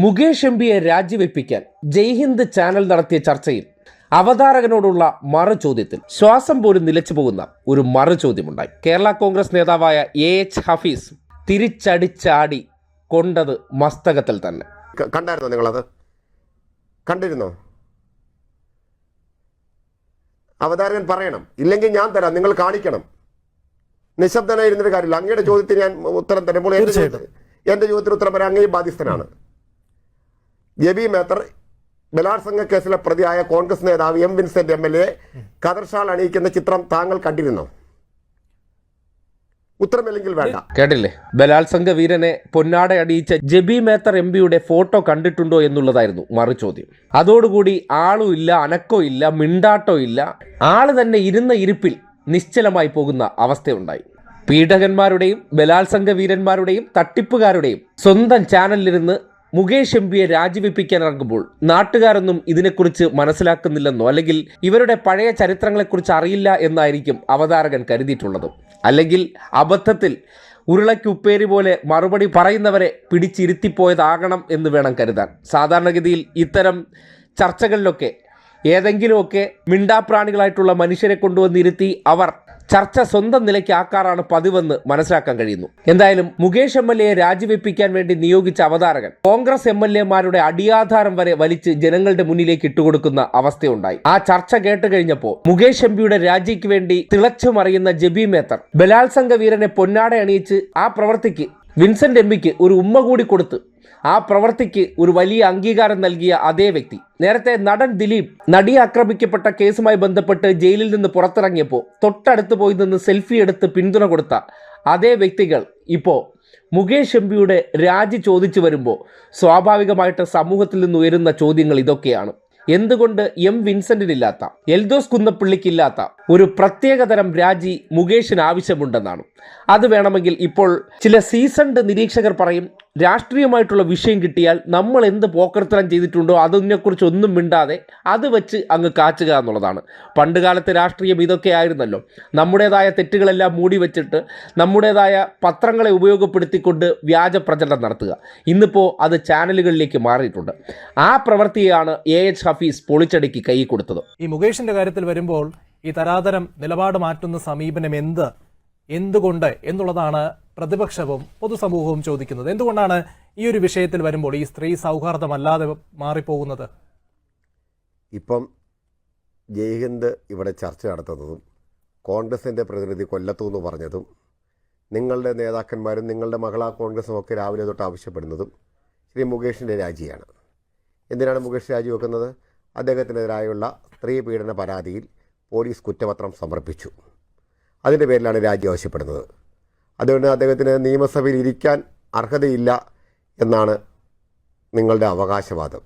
Mukesh M പിയെ രാജിവെപ്പിക്കാൻ Jaihind channel നടത്തിയ ചർച്ചയിൽ അവതാരകനോടുള്ള മറു ചോദ്യത്തിൽ ശ്വാസം പോലും നിലച്ചു പോകുന്ന ഒരു മറു ചോദ്യമുണ്ടായി കേരള കോൺഗ്രസ് നേതാവായ എ എച്ച് ഹഫീസ് തിരിച്ചടിച്ചാടി കൊണ്ടത് മസ്തകത്തിൽ തന്നെ. കണ്ടായിരുന്നോ നിങ്ങളത്? കണ്ടിരുന്നോ? അവതാരകൻ പറയണം ഇല്ലെങ്കിൽ ഞാൻ തരാം നിങ്ങൾ കാണിക്കണം. നിശബ്ദനായിരുന്നൊരു കാര്യമില്ല. അങ്ങയുടെ ചോദ്യത്തിന് ഞാൻ ഉത്തരം തരുമ്പോൾ എന്റെ ചോദ്യത്തിന് എന്റെ ചോദ്യത്തിന് ഉത്തരം പറയാൻ അങ്ങേ ബാധ്യസ്ഥനാണ്. ജബി മേത്തർ ബലാത്സംഗ കേസിലെ പ്രതിയായ കോൺഗ്രസ് നേതാവ് M Vincent M L A കതർഷാൾ അണിയിക്കുന്ന ചിത്രം താങ്കൾ കണ്ടിരുന്നു? ഉത്തരമില്ലെങ്കിൽ വേണ്ട. കേട്ടില്ലേ? ബലാത്സംഗ വീരനെ പൊന്നാട അടിയിച്ച ജബി മേത്തർ എം പിയുടെ ഫോട്ടോ കണ്ടിട്ടുണ്ടോ എന്നുള്ളതായിരുന്നു മറു ചോദ്യം. അതോടുകൂടി ആളും ഇല്ല അനക്കോ ഇല്ല മിണ്ടാട്ടോ ഇല്ല. ആൾ തന്നെ ഇരുന്ന ഇരിപ്പിൽ നിശ്ചലമായി പോകുന്ന അവസ്ഥയുണ്ടായി. പീഡകന്മാരുടെയും ബലാത്സംഗ വീരന്മാരുടെയും തട്ടിപ്പുകാരുടെയും സ്വന്തം ചാനലിലിരുന്ന് മുകേഷ് എം പിയെ രാജിവെപ്പിക്കാൻ ഇറങ്ങുമ്പോൾ നാട്ടുകാരൊന്നും ഇതിനെക്കുറിച്ച് മനസ്സിലാക്കുന്നില്ലെന്നോ അല്ലെങ്കിൽ ഇവരുടെ പഴയ ചരിത്രങ്ങളെക്കുറിച്ച് അറിയില്ല എന്നായിരിക്കും അവതാരകൻ കരുതിയിട്ടുള്ളത്. അല്ലെങ്കിൽ അബദ്ധത്തിൽ ഉരുളയ്ക്ക് ഉപ്പേരി പോലെ മറുപടി പറയുന്നവരെ പിടിച്ചിരുത്തിപ്പോയതാകണം എന്ന് വേണം കരുതാൻ. സാധാരണഗതിയിൽ ഇത്തരം ചർച്ചകളിലൊക്കെ ഏതെങ്കിലുമൊക്കെ മിണ്ടാപ്രാണികളായിട്ടുള്ള മനുഷ്യരെ കൊണ്ടുവന്നിരുത്തി അവർ ചർച്ച സ്വന്തം നിലയ്ക്ക് ആക്കാറാണ് പതിവെന്ന് മനസ്സിലാക്കാൻ കഴിയുന്നു. എന്തായാലും മുകേഷ് എം എൽ എയെ രാജിവെപ്പിക്കാൻ വേണ്ടി നിയോഗിച്ച അവതാരകൻ കോൺഗ്രസ് എം എൽ എമാരുടെ അടിയാധാരം വരെ വലിച്ച് ജനങ്ങളുടെ മുന്നിലേക്ക് ഇട്ടുകൊടുക്കുന്ന അവസ്ഥയുണ്ടായി. ആ ചർച്ച കേട്ട് കഴിഞ്ഞപ്പോൾ മുകേഷ് എം പിയുടെ രാജിക്ക് വേണ്ടി തിളച്ചു മറിയുന്ന ജബി മേത്തർ ബലാത്സംഗ വീരനെ പൊന്നാട അണിയിച്ച് ആ പ്രവൃത്തിക്ക് വിൻസെന്റ് എം പിക്ക് ഒരു ഉമ്മ കൂടി കൊടുത്ത് ആ പ്രവൃത്തിക്ക് ഒരു വലിയ അംഗീകാരം നൽകിയ അതേ വ്യക്തി. നേരത്തെ നടൻ ദിലീപ് നടി ആക്രമിക്കപ്പെട്ട കേസുമായി ബന്ധപ്പെട്ട് ജയിലിൽ നിന്ന് പുറത്തിറങ്ങിയപ്പോൾ തൊട്ടടുത്ത് പോയി നിന്ന് സെൽഫി എടുത്ത് പിന്തുണ കൊടുത്ത അതേ വ്യക്തികൾ ഇപ്പോൾ മുകേഷ് എംപിയുടെ രാജി ചോദിച്ചു വരുമ്പോൾ സ്വാഭാവികമായിട്ട് സമൂഹത്തിൽ നിന്ന് ഉയരുന്ന ചോദ്യങ്ങൾ ഇതൊക്കെയാണ്. എന്തുകൊണ്ട് എം വിൻസെന്റിനില്ലാത്ത എൽദോസ് കുന്നപ്പള്ളിക്കില്ലാത്ത ഒരു പ്രത്യേകതരം രാജി മുകേഷിന് ആവശ്യമുണ്ടെന്നാണ്. അത് വേണമെങ്കിൽ ഇപ്പോൾ ചില സീസൺഡ് നിരീക്ഷകർ പറയും രാഷ്ട്രീയമായിട്ടുള്ള വിഷയം കിട്ടിയാൽ നമ്മൾ എന്ത് പോക്കർത്തരം ചെയ്തിട്ടുണ്ടോ അതിനെക്കുറിച്ച് ഒന്നും മിണ്ടാതെ അത് വെച്ച് അങ്ങ് കാച്ചുക എന്നുള്ളതാണ്. പണ്ട് കാലത്തെ രാഷ്ട്രീയം ഇതൊക്കെ ആയിരുന്നല്ലോ. നമ്മുടേതായ തെറ്റുകളെല്ലാം മൂടി വെച്ചിട്ട് നമ്മുടേതായ പത്രങ്ങളെ ഉപയോഗപ്പെടുത്തിക്കൊണ്ട് വ്യാജ പ്രചരണം നടത്തുക. ഇന്നിപ്പോൾ അത് ചാനലുകളിലേക്ക് മാറിയിട്ടുണ്ട്. ആ പ്രവൃത്തിയാണ് എ എച്ച് ഹഫീസ് പൊളിച്ചടിക്ക് കൈ കൊടുത്തത്. ഈ മുകേഷിന്റെ കാര്യത്തിൽ വരുമ്പോൾ ഈ തരാതരം നിലപാട് മാറ്റുന്ന സമീപനം എന്ത്? എന്തുകൊണ്ട്? എന്നുള്ളതാണ് പ്രതിപക്ഷവും പൊതുസമൂഹവും ചോദിക്കുന്നത്. എന്തുകൊണ്ടാണ് ഈ ഒരു വിഷയത്തിൽ വരുമ്പോൾ ഈ സ്ത്രീ സൗഹാർദ്ദമല്ലാതെ മാറിപ്പോകുന്നത്? ഇപ്പം ജയ്ഹിന്ദ് ഇവിടെ ചർച്ച നടത്തുന്നതും കോൺഗ്രസിന്റെ പ്രതിനിധി കൊല്ലത്തു എന്ന് പറഞ്ഞതും നിങ്ങളുടെ നേതാക്കന്മാരും നിങ്ങളുടെ മകളാ കോൺഗ്രസും ഒക്കെ രാവിലെ തൊട്ട് ആവശ്യപ്പെടുന്നതും ശ്രീ മുകേഷിന്റെ രാജിയാണ്. എന്തിനാണ് മുകേഷ് രാജിവെക്കുന്നത് അദ്ദേഹത്തിനെതിരായുള്ള സ്ത്രീ പീഡന പരാതിയിൽ പോലീസ് കുറ്റപത്രം സമർപ്പിച്ചു. അതിന്റെ പേരിലാണ് രാജി ആവശ്യപ്പെടുന്നത്. അതുകൊണ്ട് അദ്ദേഹത്തിന് നിയമസഭയിൽ ഇരിക്കാൻ അർഹതയില്ല എന്നാണ് നിങ്ങളുടെ അവകാശവാദം.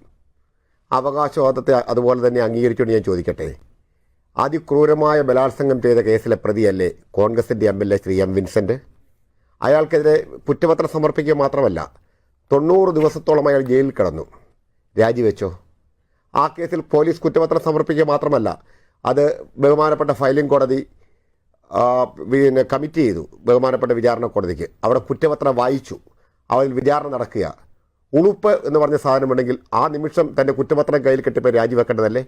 അവകാശവാദത്തെ അതുപോലെ തന്നെ അംഗീകരിച്ചുകൊണ്ട് ഞാൻ ചോദിക്കട്ടെ? അതിക്രൂരമായ ബലാത്സംഗം ചെയ്ത കേസിലെ പ്രതിയല്ലേ കോൺഗ്രസിന്റെ M L A Shri M Vincent അയാൾക്കെതിരെ കുറ്റപത്രം സമർപ്പിക്കുക മാത്രമല്ല തൊണ്ണൂറ് ദിവസത്തോളം അയാൾ ജയിലിൽ കിടന്നു. രാജിവെച്ചോ? ആ കേസിൽ പോലീസ് കുറ്റപത്രം സമർപ്പിക്കുക മാത്രമല്ല അത് ബഹുമാനപ്പെട്ട ഫയലിംഗ് കോടതി പിന്നെ കമ്മിറ്റ് ചെയ്തു ബഹുമാനപ്പെട്ട വിചാരണ കോടതിക്ക്. അവിടെ കുറ്റപത്രം വായിച്ചു. അവരിൽ വിചാരണ നടക്കുക. ഉളുപ്പ് എന്ന് പറഞ്ഞ സാധനമുണ്ടെങ്കിൽ ആ നിമിഷം തന്റെ കുറ്റപത്രം കയ്യിൽ കെട്ടിപ്പോൾ രാജിവെക്കേണ്ടതല്ലേ?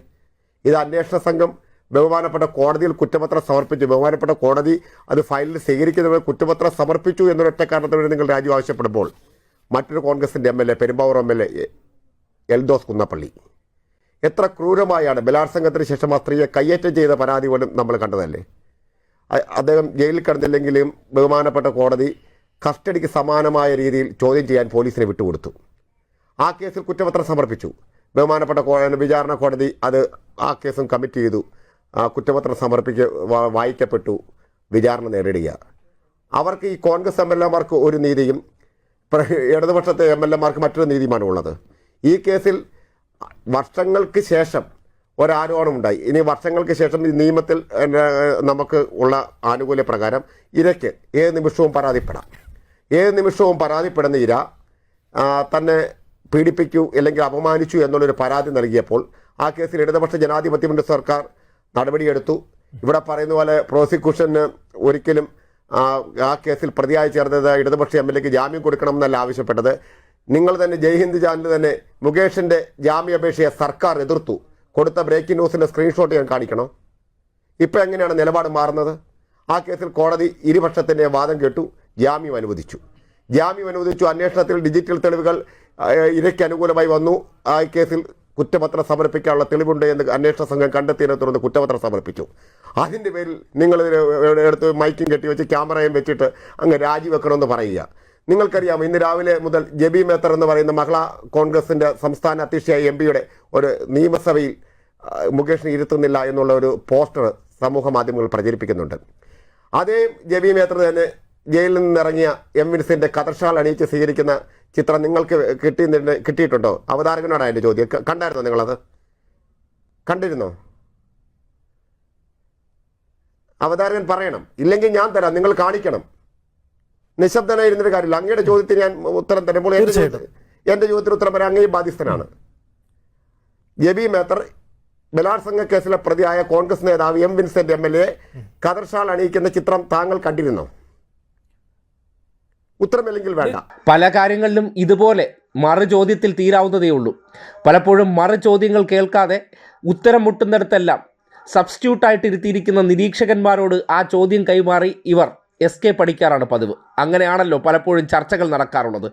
ഇത് അന്വേഷണ സംഘം ബഹുമാനപ്പെട്ട കോടതിയിൽ കുറ്റപത്രം സമർപ്പിച്ചു. ബഹുമാനപ്പെട്ട കോടതി അത് ഫയലിൽ സ്വീകരിക്കുന്നവർ കുറ്റപത്രം സമർപ്പിച്ചു എന്നൊരൊറ്റ കാരണത്തോടെ നിങ്ങൾ രാജി ആവശ്യപ്പെടുമ്പോൾ മറ്റൊരു കോൺഗ്രസിന്റെ M L A Perumbavoor M L A Eldhose Kunnappally. എത്ര ക്രൂരമായാണ് ബലാത്സംഗത്തിന് ശേഷം ആ സ്ത്രീയെ കയ്യേറ്റം ചെയ്ത പരാതി പോലും നമ്മൾ കണ്ടതല്ലേ? അദ്ദേഹം ജയിലിൽ കിടന്നില്ലെങ്കിലും ബഹുമാനപ്പെട്ട കോടതി കസ്റ്റഡിക്ക് സമാനമായ രീതിയിൽ ചോദ്യം ചെയ്യാൻ പോലീസിനെ വിട്ടുകൊടുത്തു. ആ കേസിൽ കുറ്റപത്രം സമർപ്പിച്ചു. ബഹുമാനപ്പെട്ട വിചാരണ കോടതി അത് ആ കേസും കമ്മിറ്റ് ചെയ്തു. ആ കുറ്റപത്രം സമർപ്പിക്ക വായിക്കപ്പെട്ടു. വിചാരണ നേരിടുക അവർക്ക് ഈ കോൺഗ്രസ് എം എൽ എമാർക്ക് ഒരു നീതിയും ഇടതുപക്ഷത്തെ എം എൽ എമാർക്ക് മറ്റൊരു നീതിയുമാണ് ഉള്ളത്. ഈ കേസിൽ വർഷങ്ങൾക്ക് ശേഷം ഒരാരോപണമുണ്ടായി. ഇനി വർഷങ്ങൾക്ക് ശേഷം ഈ നിയമത്തിൽ നമുക്ക് ഉള്ള ആനുകൂല്യ പ്രകാരം ഇരയ്ക്ക് ഏത് നിമിഷവും പരാതിപ്പെടാം. ഏത് നിമിഷവും പരാതിപ്പെടുന്ന ഇര തന്നെ പീഡിപ്പിക്കൂ അല്ലെങ്കിൽ അപമാനിച്ചു എന്നുള്ളൊരു പരാതി നൽകിയപ്പോൾ ആ കേസിൽ ഇടതുപക്ഷ ജനാധിപത്യ മുന്നണി സർക്കാർ നടപടിയെടുത്തു. ഇവിടെ പറയുന്ന പോലെ പ്രോസിക്യൂഷന് ഒരിക്കലും ആ, കേസിൽ പ്രതിയായി ചേർന്നത് ഇടതുപക്ഷ എം എൽ എക്ക് ജാമ്യം കൊടുക്കണമെന്നല്ല ആവശ്യപ്പെട്ടത്. നിങ്ങൾ തന്നെ ജയ്ഹിന്ദ് ചാനൽ തന്നെ മുകേഷിന്റെ ജാമ്യാപേക്ഷയെ സർക്കാർ എതിർത്തു. കൊടുത്ത ബ്രേക്കിംഗ് ന്യൂസിന്റെ സ്ക്രീൻഷോട്ട് ഞാൻ കാണിക്കണം. ഇപ്പൊ എങ്ങനെയാണ് നിലപാട് മാറുന്നത്? ആ കേസിൽ കോടതി ഇരുപക്ഷത്തിന്റെ വാദം കേട്ടു ജാമ്യം അനുവദിച്ചു. ജാമ്യം അനുവദിച്ചു അന്വേഷണത്തിൽ ഡിജിറ്റൽ തെളിവുകൾ ഇരയ്ക്ക് അനുകൂലമായി വന്നു. ആ കേസിൽ കുറ്റപത്രം സമർപ്പിക്കാനുള്ള തെളിവുണ്ട് എന്ന് അന്വേഷണ സംഘം കണ്ടെത്തിയതിനെ തുടർന്ന് കുറ്റപത്രം സമർപ്പിച്ചു. അതിന്റെ പേരിൽ നിങ്ങൾ എടുത്ത് മൈക്കും കെട്ടി വെച്ച് ക്യാമറയും വെച്ചിട്ട് അങ്ങ് രാജിവെക്കണമെന്ന് പറയുക. നിങ്ങൾക്കറിയാം ഇന്ന് രാവിലെ മുതൽ ജെബി മേത്തർ എന്ന് പറയുന്ന മഹിളാ കോൺഗ്രസിന്റെ സംസ്ഥാന അധ്യക്ഷയായ എം പിയുടെ ഒരു നിയമസഭയിൽ മുകേഷിനെ ഇരുത്തുന്നില്ല എന്നുള്ള ഒരു പോസ്റ്റർ സമൂഹ മാധ്യമങ്ങൾ പ്രചരിപ്പിക്കുന്നുണ്ട്. അതേ ജബി മേത്ര തന്നെ ജയിലിൽ നിന്നിറങ്ങിയ എം വിൻസിന്റെ കതർഷാൾ അണിയിച്ച് സ്വീകരിക്കുന്ന ചിത്രം നിങ്ങൾക്ക് കിട്ടി കിട്ടിയിട്ടുണ്ടോ? അവതാരകനോടാണ് എന്റെ ചോദ്യം കണ്ടായിരുന്നോ നിങ്ങളത്? കണ്ടിരുന്നോ? അവതാരകൻ പറയണം. ഇല്ലെങ്കിൽ ഞാൻ തരാം നിങ്ങൾ കാണിക്കണം. നിശബ്ദനായിരുന്നൊരു കാര്യമില്ല. അങ്ങയുടെ ചോദ്യത്തിന് ഞാൻ ഉത്തരം തരുമ്പോൾ എന്റെ തീർച്ചയായിട്ടും. ചോദ്യത്തിന് എന്റെ ചോദ്യത്തിന് ഉത്തരം പറയാൻ അങ്ങേ ബാധ്യസ്ഥനാണ്. ജെബി മേത്തർ ബലാത്സംഗ കേസിലെ പ്രതിയായ കോൺഗ്രസ് നേതാവ് M Vincent M L A കതർഷാൾ അണിയിക്കുന്ന ചിത്രം താങ്കൾ കണ്ടിരുന്നോ? ഉത്തരമില്ലെങ്കിൽ വേണ്ട. പല കാര്യങ്ങളിലും ഇതുപോലെ മറു ചോദ്യത്തിൽ തീരാവുന്നതേ ഉള്ളൂ. പലപ്പോഴും മറു ചോദ്യങ്ങൾ കേൾക്കാതെ ഉത്തരം മുട്ടുന്നിടത്തെല്ലാം സബ്സ്റ്റിറ്റ്യൂട്ടായിട്ട് ഇരുത്തിയിരിക്കുന്ന നിരീക്ഷകന്മാരോട് ആ ചോദ്യം കൈമാറി ഇവർ എസ് കെ പഠിക്കാറാണ് പതിവ്. അങ്ങനെയാണല്ലോ പലപ്പോഴും ചർച്ചകൾ നടക്കാറുള്ളത്.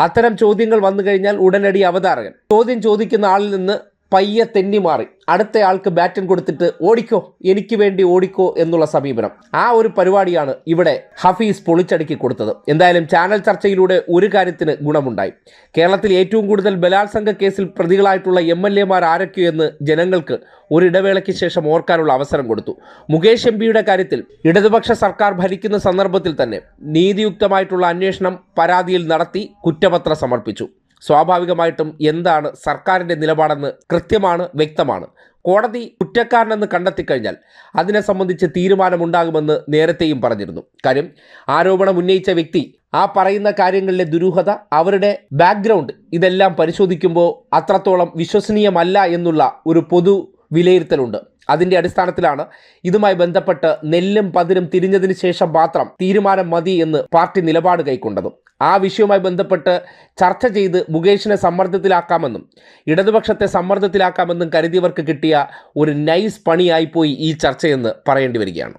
അത്തരം ചോദ്യങ്ങൾ വന്നു കഴിഞ്ഞാൽ ഉടനടി അവതാരകൻ. ചോദ്യം ചോദിക്കുന്ന ആളിൽ നിന്ന് പയ്യെ തെന്നി മാറി. അടുത്തയാൾക്ക് ബാറ്റൻ കൊടുത്തിട്ട് ഓടിക്കോ എനിക്ക് വേണ്ടി ഓടിക്കോ എന്നുള്ള സമീപനം. ആ ഒരു പരിപാടിയാണ് ഇവിടെ ഹഫീസ് പൊളിച്ചടുക്കി കൊടുത്തത്. എന്തായാലും ചാനൽ ചർച്ചയിലൂടെ ഒരു കാര്യത്തിന് ഗുണമുണ്ടായി. കേരളത്തിൽ ഏറ്റവും കൂടുതൽ ബലാത്സംഗ കേസിൽ പ്രതികളായിട്ടുള്ള എം എൽ എമാർ ആരൊക്കെയോ എന്ന് ജനങ്ങൾക്ക് ഒരു ഇടവേളയ്ക്ക് ശേഷം ഓർക്കാനുള്ള അവസരം കൊടുത്തു. മുകേഷ് എം പിയുടെ കാര്യത്തിൽ ഇടതുപക്ഷ സർക്കാർ ഭരിക്കുന്ന സന്ദർഭത്തിൽ തന്നെ നീതിയുക്തമായിട്ടുള്ള അന്വേഷണം പരാതിയിൽ നടത്തി കുറ്റപത്രം സമർപ്പിച്ചു. സ്വാഭാവികമായിട്ടും എന്താണ് സർക്കാരിന്റെ നിലപാടെന്ന് കൃത്യമാണ് വ്യക്തമാണ്. കോടതി കുറ്റക്കാരനെന്ന് കണ്ടെത്തിക്കഴിഞ്ഞാൽ അതിനെ സംബന്ധിച്ച് തീരുമാനമുണ്ടാകുമെന്ന് നേരത്തെയും പറഞ്ഞിരുന്നു. കാര്യം ആരോപണം ഉന്നയിച്ച വ്യക്തി ആ പറയുന്ന കാര്യങ്ങളിലെ ദുരൂഹത അവരുടെ ബാക്ക്ഗ്രൗണ്ട് ഇതെല്ലാം പരിശോധിക്കുമ്പോൾ അത്രത്തോളം വിശ്വസനീയമല്ല എന്നുള്ള ഒരു പൊതു വിലയിരുത്തലുണ്ട്. അതിന്റെ അടിസ്ഥാനത്തിലാണ് ഇതുമായി ബന്ധപ്പെട്ട് നെല്ലും പതിരും തിരിഞ്ഞതിന് ശേഷം മാത്രം തീരുമാനം മതി എന്ന് പാർട്ടി നിലപാട് കൈക്കൊണ്ടത്. ആ വിഷയവുമായി ബന്ധപ്പെട്ട് ചർച്ച ചെയ്ത് മുകേഷിനെ സമ്മർദ്ദത്തിലാക്കാമെന്നും ഇടതുപക്ഷത്തെ സമ്മർദ്ദത്തിലാക്കാമെന്നും കരുതിയവർക്ക് കിട്ടിയ ഒരു നൈസ് പണിയായിപ്പോയി ഈ ചർച്ചയെന്ന് പറയേണ്ടി വരികയാണ്.